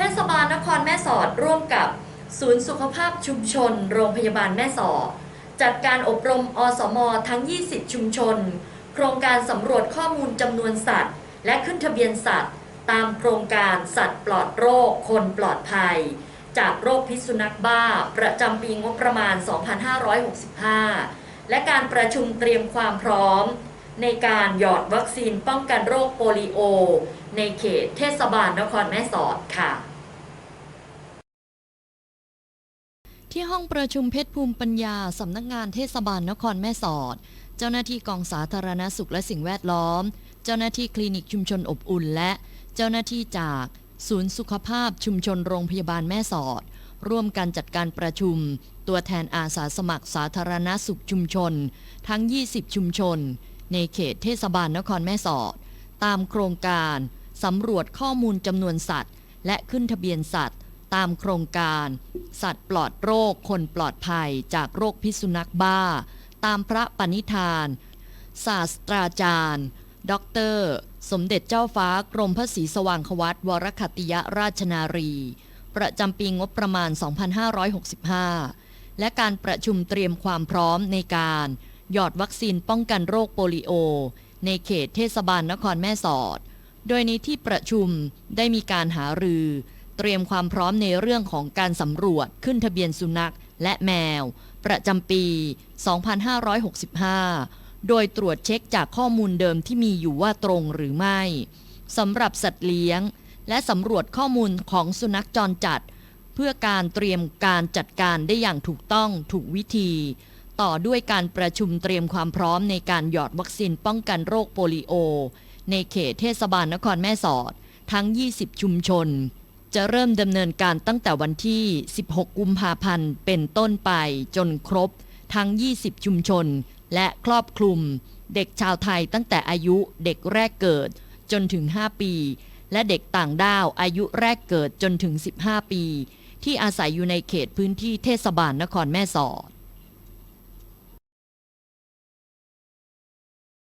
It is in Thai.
ทศบาลนครแม่สอดร่วมกับศูนย์สุขภาพชุมชน โรงพยาบาลแม่สอด จัดการอบรมอสมทั้ง 20 ชุมชน โครงการสำรวจข้อมูลจำนวนสัตว์ และขึ้นทะเบียนสัตว์ ตามโครงการสัตว์ปลอดโรค คนปลอดภัย จากโรคพิษสุนัขบ้า ประจำปีงบประมาณ 2565 และการประชุมเตรียมความพร้อม ในการหยอดวัคซีนป้องกันโรคโปลิโอ ในเขตเทศบาลนครแม่สอดค่ะ ที่ห้องประชุมเพชรภูมิปัญญา สำนักงานเทศบาลนครแม่สอด เจ้าหน้าที่กองสาธารณสุขและสิ่งแวดล้อม เจ้าหน้าที่คลินิกชุมชนอบอุ่น และเจ้าหน้าที่จากศูนย์สุขภาพชุมชนโรงพยาบาลแม่สอด ร่วมกันจัดการประชุม ตัวแทนอาสาสมัครสาธารณสุขชุมชน ทั้ง 20 ชุมชน ในเขตเทศบาลนครแม่สอด ตามโครงการสำรวจข้อมูลจำนวนสัตว์ และขึ้นทะเบียนสัตว์ ตามโครงการ สัตว์ปลอดโรคคนปลอดภัยจากโรคพิษสุนัขบ้า ตามพระปณิธาน ศาสตราจารย์ด็อกเตอร์สมเด็จเจ้าฟ้ากรมพระศรีสว่างควัตวรคติยราชนารี ประจำปีงบประมาณ 2565 และการประชุมเตรียมความพร้อมในการ หยอดวัคซีนป้องกันโรคโปลิโอ ในเขตเทศบาลนครแม่สอด โดยในที่ประชุมได้มีการหารือ เตรียมความพร้อมในเรื่องของการสำรวจขึ้นทะเบียนสุนัขและแมว ประจำปี 2565 โดยตรวจเช็คจากข้อมูลเดิมที่มีอยู่ว่าตรงหรือไม่สำหรับสัตว์เลี้ยง และสำรวจข้อมูลของสุนัขจรจัด เพื่อการเตรียมการจัดการได้อย่างถูกต้องถูกวิธี ต่อด้วยการประชุมเตรียมความพร้อมในการหยอดวัคซีนป้องกันโรคโปลิโอ ในเขตเทศบาลนครแม่สอด ทั้ง 20 ชุมชน จะเริ่มดำเนินการตั้งแต่วันที่ 16 กุมภาพันธ์ เป็นต้นไปจนครบ ทั้ง 20 ชุมชน และครอบคลุม เด็กชาวไทยตั้งแต่อายุเด็กแรกเกิดจนถึง 5 ปี และเด็กต่างด้าวอายุแรกเกิดจนถึง 15 ปี ที่อาศัยอยู่ในเขตพื้นที่เทศบาลนครแม่สอด